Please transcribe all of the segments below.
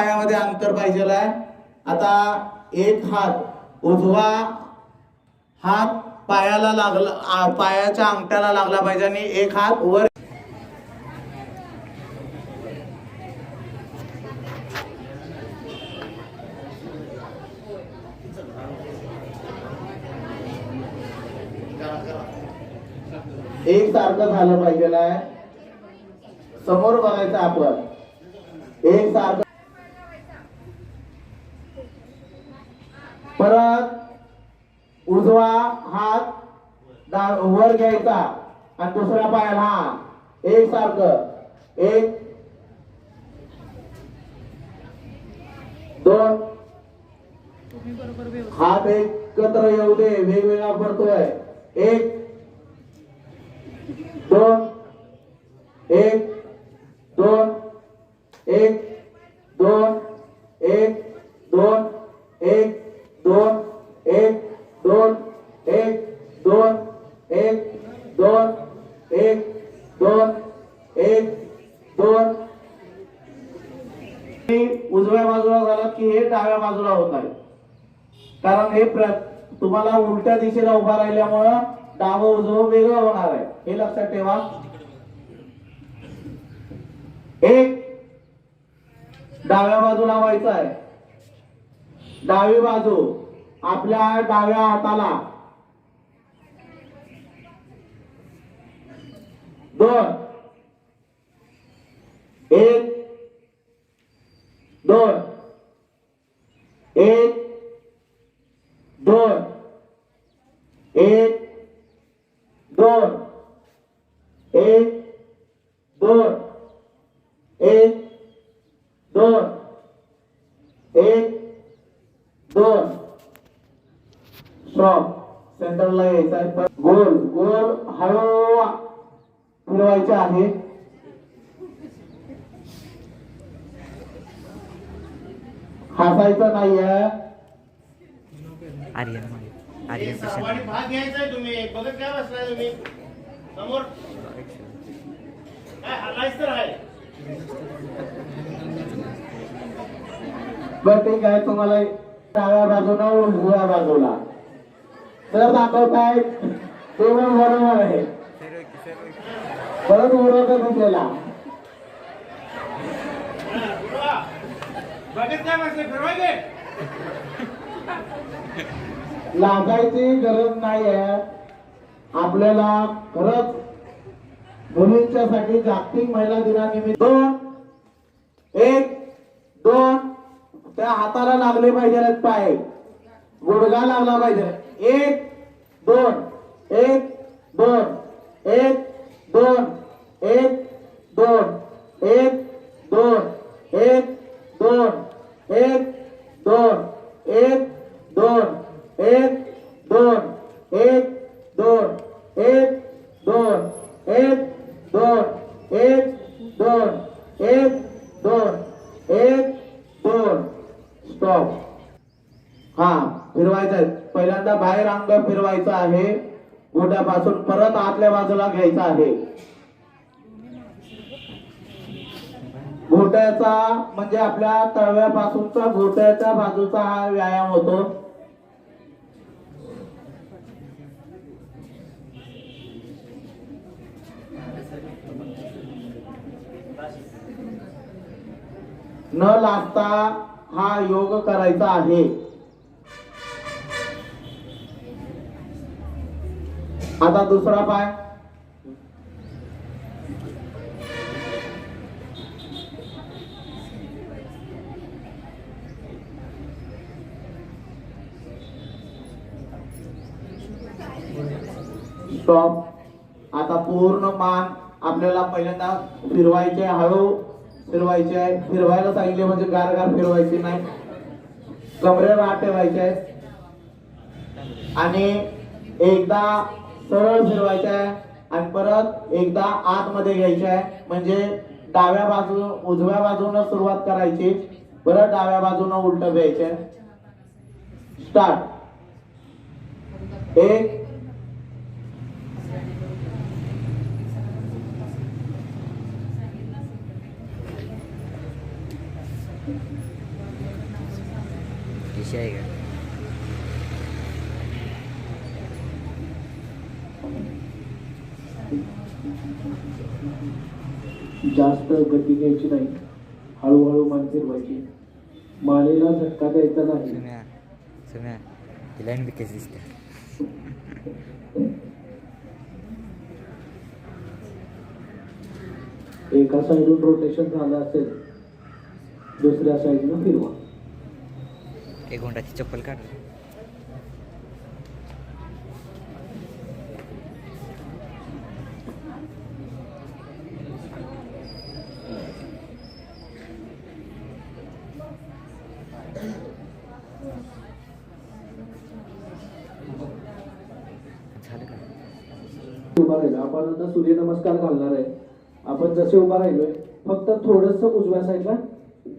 पायामध्ये अंतर पाहिजे आहे आता एक हात उजवा हात पायाला लागला पायाच्या अंगठ्याला लागला पाहिजे आणि एक हात वर. एक सारखं झालं पाहिजे समोर बघायचं आपण. एक सारखं परत उजवा हात वर घ्यायचा आणि दुसऱ्या पायाला हा. एक सारखं. एक. दोन. हात एकत्र येऊ दे. वेगवेगळा पडतोय. एक. दोन. एक. दोन. एक. दोन. एक. दोन. एक दोन एक दोन एक दोन एक दोन एक दोन एक दोन हे उजव्या बाजूला झालं की हे डाव्या बाजूला होत आहे कारण हे तुम्हाला उलट्या दिशेला उभा राहिल्यामुळं डाव उजवं वेगळं होणार आहे. हे लक्षात ठेवा. एक डाव्या बाजूला व्हायचं आहे. डावी बाजू आपल्या डाव्या हाताला. दोन एक दोन. एक दोन. एक दोन. एक दोन. एक दोन. एक दोन. स्टॉप सेंटरला यायचं आहे. पण गोल गोल हळू फिरवायचे आहे. हसायचं नाहीये. आर्यन मागे आर्यन भाग घ्यायचाय तुम्ही. बघत काय बसलाय तुम्ही? समोर. काय हलायच तर आहे. बर ठीक आहे तुम्हाला डाव्या बाजूला उजव्या बाजूला? तर दाखवताय? ते पण बरोबर आहे. परत उडवत दिसलेला बघत काय बसले फिरवायचे लागायची गरज नाही आहे आपल्याला खरंच मुलींच्यासाठी जागतिक महिला दिनानिमित्त दोन एक दोन त्या हाताला लागले पाहिजे पाय. गुडघा लागला पाहिजे. एक दोन एक दोन एक दोन एक दोन एक दोन एक दोन. एक दोन एक दोन एक दोन एक दोन एक दोन एक दोन एक दोन एक दोन एक दोन. स्टॉप हा फिरवायचंय आहे. पहिल्यांदा बाहेर अंग फिरवायचं आहे. गोट्यापासून परत आतल्या बाजूला घ्यायचं आहे. घोट्याचा म्हणजे आपल्या तळव्यापासूनचा घोट्याच्या बाजूचा हा व्यायाम होतो. न लागता हा योग करायचा आहे. आता दुसरा पाय. स्टॉप आता पूर्ण मान आपल्याला पहिल्यांदा फिरवायचे हळू फिरवायचे आहे. फिरवायला सांगितले म्हणजे गार गार फिरवायचे नाही. कमरेला हात ठेवायचे आणि एकदा सरळ फिरवायचे आहे. आणि परत एकदा आतमध्ये घ्यायचे आहे. म्हणजे डाव्या बाजू उजव्या बाजूनं सुरुवात करायची. परत डाव्या बाजूनं उलट घ्यायचे. स्टार्ट. एक आहे का? जास्त गती घ्यायची नाही. हळूहळू मान फिरवायची. मानेला झटका द्यायचा नाही. सुम्या ती लाईन बी कशी दिसते. एका साईडून रोटेशन झालं असेल दुसऱ्या साईडनं फिरवा. एक गोंडाची चप्पल काढ उभा राहिलो. आपण आता सूर्यनमस्कार घालणार आहे. आपण जसे उभा राहिलोय फक्त थोडस उजव्या साईडला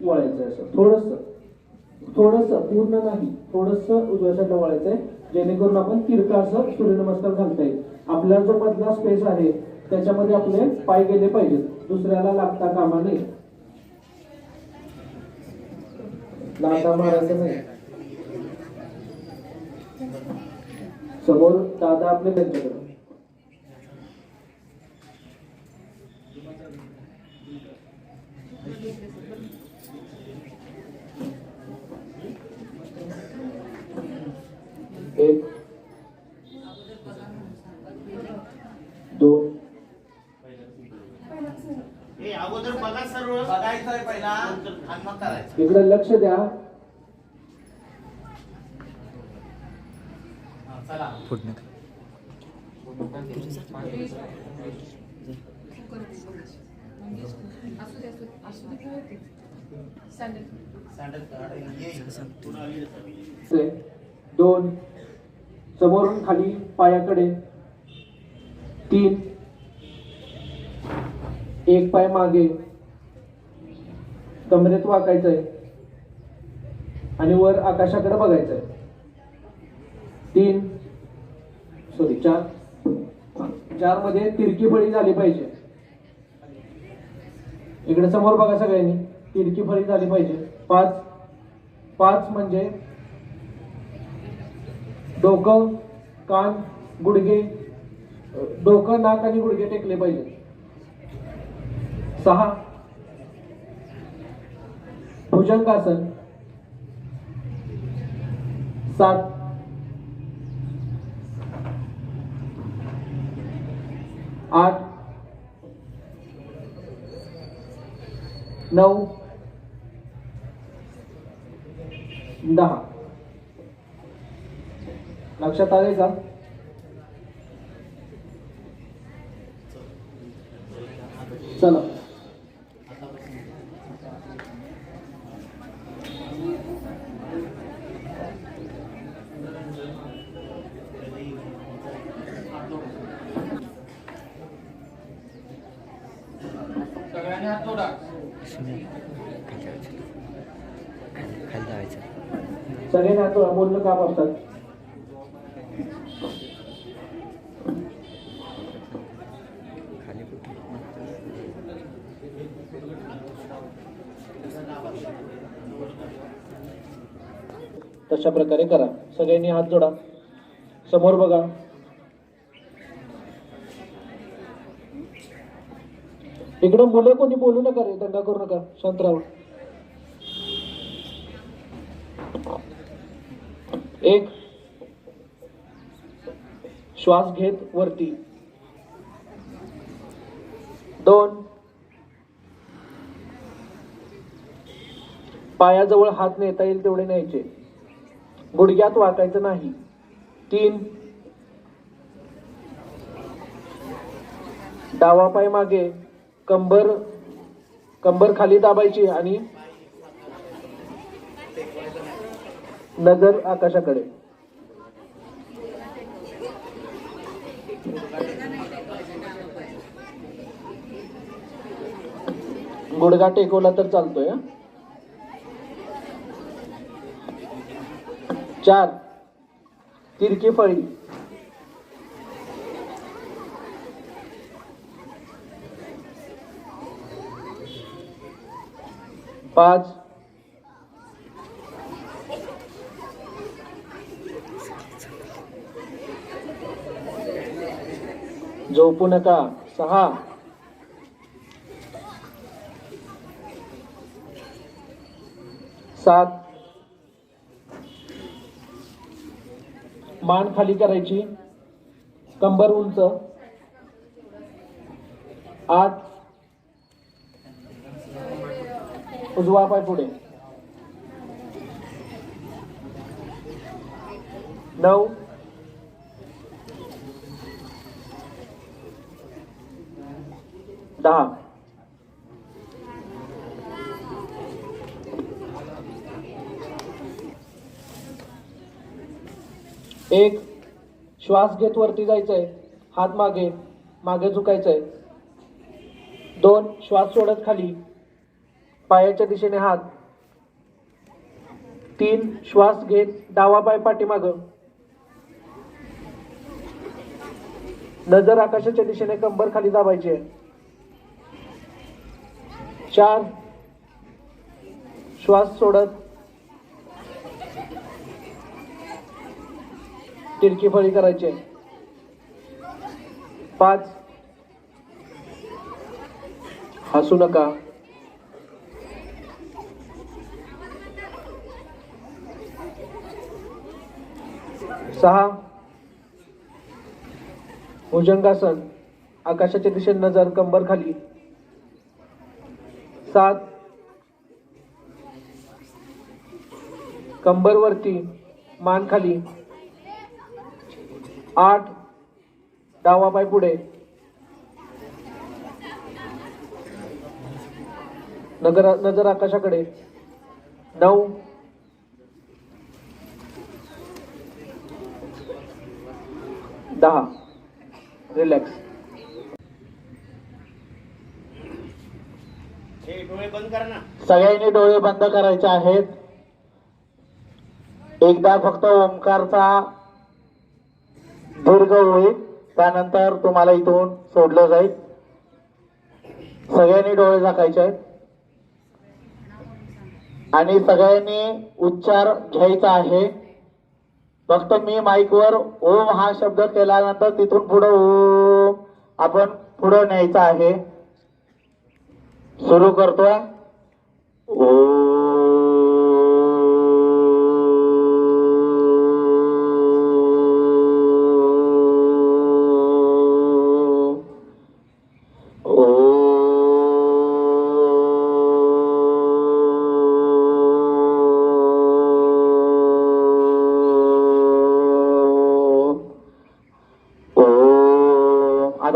वळायचं आहे असं. थोडस. थोडस पूर्ण नाही थोडस उजव्या साईडला वळायचं आहे जेणेकरून आपण तिरका असं सूर्यनमस्कार घालता येईल. आपला जो मधला स्पेस आहे त्याच्यामध्ये आपले पाय गेले पाहिजेत. दुसऱ्याला लागता कामा नये. लाथा मारायचं नाही. समोर दादा आपले त्यांच्याकडे एक दोन हे अगोदर बघा सर्व बघायचंय पहिला आणि मग करायचं. इकडे लक्ष द्या. दोन. समोरून खाली पायाकडे. तीन. एक पाय मागे. कमरेत वाकायचंय. आणि वर आकाशाकडे बघायचंय. तीन. सॉरी चार. चारमध्ये तिरकी फळी झाली पाहिजे. इकडे समोर बघा सगळ्यांनी. तिरकी फळी झाली पाहिजे. पाच. पाच म्हणजे डोकं कान गुडघे डोकं नाक आणि गुडघे टेकले पाहिजे सहा. भुजंगासन. सात. आठ. नऊ. दहा. लक्षात आले का? चला. सगळे नातो बोलणं काम असतात खाली कुठे अशा प्रकारे करा. सगळ्यांनी हात जोडा. समोर बघा. इकडं मुलं कोणी बोलू नका रे दंगा करू नका शांत राहा. एक श्वास घेत वरती. दोन पायाजवळ हात नेता येईल तेवढे न्यायचे. गुडघ्यात वाकायचं नाही. तीन. डावा पाय मागे कंबर कंबर खाली दाबायची आणि नजर आकाशाकडे. गुडघा टेकवला तर चालतोय चार. तिरकी फळी. पाच. झोपू नका. सहा. सात. मान खाली करायची. कंबर उंच आठ उजवा पाय पुढे. नऊ. दहा. एक श्वास घेत वरती जायचंय. हात मागे मागे झुकायचंय. दोन श्वास सोडत खाली. पायाच्या दिशेने हात. तीन श्वास घेत डावा पाय पाठीमाग. नजर आकाशाच्या दिशेने कंबर खाली दाबायची आहे चार श्वास सोडत तिरकी फळी करायची आहे. पाच. हसू नका. सहा. भुजंगासन आकाशाच्या दिशेने नजर कंबर खाली. सात. कंबरवरती मान खाली. आठ. डावा पाय पुढे. नगर नजर आकाशाकडे. नऊ. दहा. रिलॅक्स डोळे बंद सगळ्यांनी डोळे बंद करायचे आहेत. एकदा फक्त ओंकारचा दीर्घ होईल. त्यानंतर तुम्हाला इथून सोडलं जाईल. सगळ्यांनी डोळे झाकायचे आहेत. आणि सगळ्यांनी उच्चार घ्यायचा आहे. फक्त मी माईकवर ओम हा शब्द केल्यानंतर तिथून पुढं ओम आपण पुढं न्यायचा आहे. सुरू करतोय.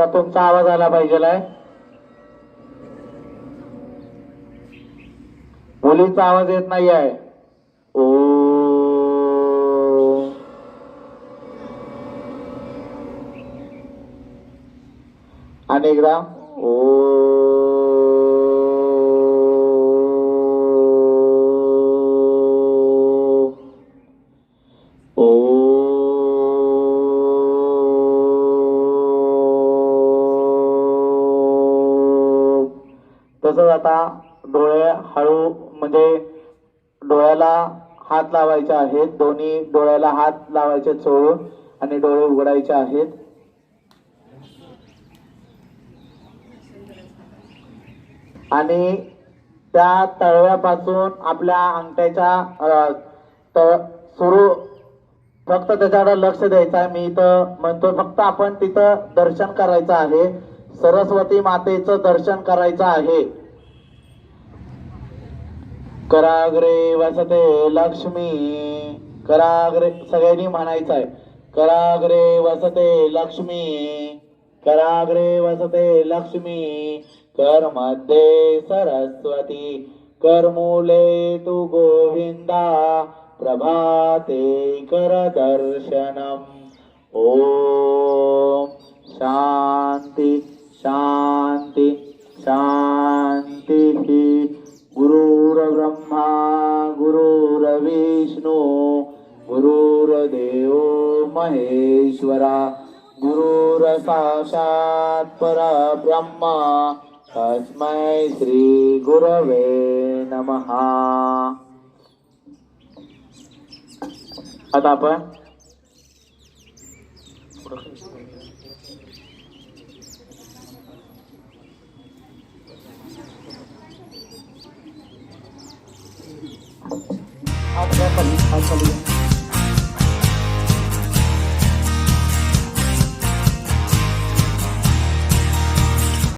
आता तुमचा आवाज आला पाहिजे मुलीचा आवाज येत नाही आहे ओ. आणि एकदा आता डोळे हळू म्हणजे डोळ्याला हात लावायचे आहेत. दोन्ही डोळ्याला हात लावायचे चोळून आणि डोळे उघडायचे आहेत. आणि त्या तळव्यापासून आपल्या अंगठ्याच्या तळ सुरू फक्त त्याच्याकडे लक्ष द्यायचं आहे. मी इथं म्हणतो फक्त आपण तिथं दर्शन करायचं आहे. सरस्वती मातेचं दर्शन करायचं आहे. कराग्रे वसते लक्ष्मी. कराग्रे सगळ्यांनी म्हणायचं आहे. कराग्रे वसते लक्ष्मी. कराग्रे वसते लक्ष्मी. कर मध्ये सरस्वती. कर्मुले तू गोविंदा. प्रभाते कर दर्शनम ओम शांती शांती शांती गुरुर्ब्रह्मा गुरुर्विष्णू गुरुर्देव महेश्वरा गुरुर साक्षात परब्रह्मा तस्मै श्री गुरवे नमहा आता आपण Alt tarafa.